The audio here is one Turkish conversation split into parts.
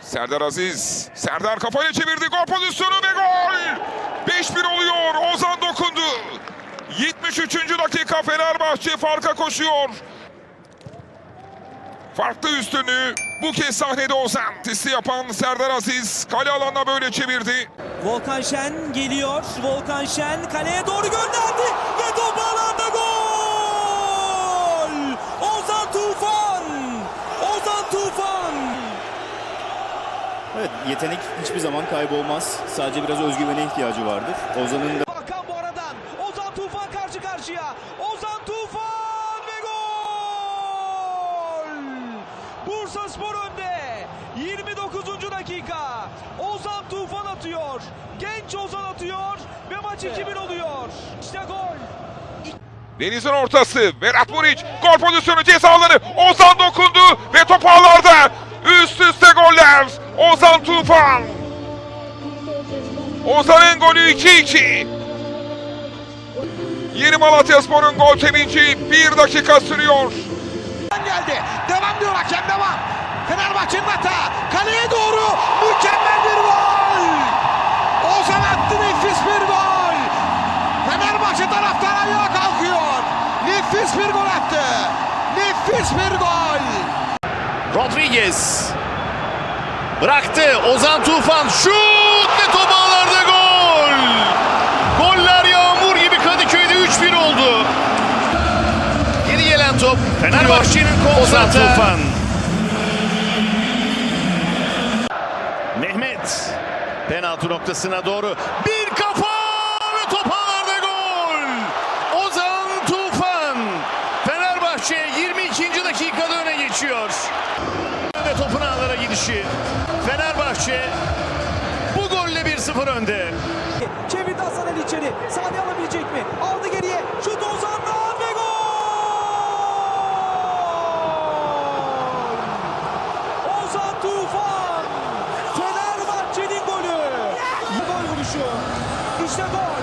Serdar Aziz. Serdar kafayı çevirdi. Gol pozisyonu ve gol. 5-1 oluyor. Ozan dokundu. 73. dakika Fenerbahçe farka koşuyor. Farklı üstünü bu kez sahnede Ozan. Tisti yapan Serdar Aziz kale alanına böyle çevirdi. Volkan Şen geliyor. Volkan Şen kaleye doğru gönderdi ve top ağlarda gol! Ozan Tufan! Ozan Tufan! Evet yetenek hiçbir zaman kaybolmaz. Sadece biraz özgüvene ihtiyacı vardır. Ozan'ın da Hakan bu aradan Ozan Tufan karşı karşıya. Ozan Tufan ve gol! Bursa Spor önde. 29. dakika. Ozan Tufan atıyor. Genç Ozan atıyor ve maç 2-1 oluyor. İşte gol. Deniz'in ortası. Berat Muriç. Gol pozisyonu ceza alanı. Ozan dokundu Tufan. Ozan'ın golü 2-2. Yeni Malatya Spor'un gol sevinci bir dakika sürüyor. geldi. Devam diyor hakem devam. Fenerbahçe'nin hata. Kaleye doğru mükemmel bir gol. Ozan attı nefis bir gol. Fenerbahçe taraftarı ayağa kalkıyor. Nefis bir gol attı. Nefis bir gol. Rodriguez bıraktı. Ozan Tufan şut ve top ağlarda gol. Goller yağmur gibi Kadıköy'de 3-1 oldu. Geri gelen top Fenerbahçe'nin Ozan Tufan. Mehmet penaltı noktasına doğru bir kafa ve top ağlarda gol. Ozan Tufan. Fenerbahçe 22. dakikada öne geçiyor. Gidişi. Fenerbahçe bu golle 1-0 önde. Çevirdi Hasan Ali içeri. Saniye alabilecek mi? Aldı geriye. Şut Ozan'dan ve gol! Ozan Tufan! Fenerbahçe'nin golü. Gol vuruşu. İşte gol.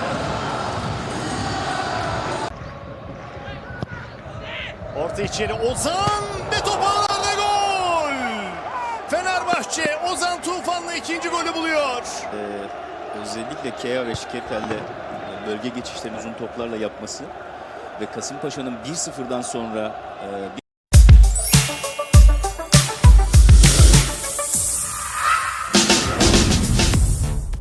Orta içeri Ozan ve top ağlarda gol. Fenerbahçe Ozan Tufan'la ikinci golü buluyor. e, özellikle Kea ve Şiketel'le e, bölge geçişlerini uzun toplarla yapması ve Kasımpaşa'nın 1-0'dan sonra e,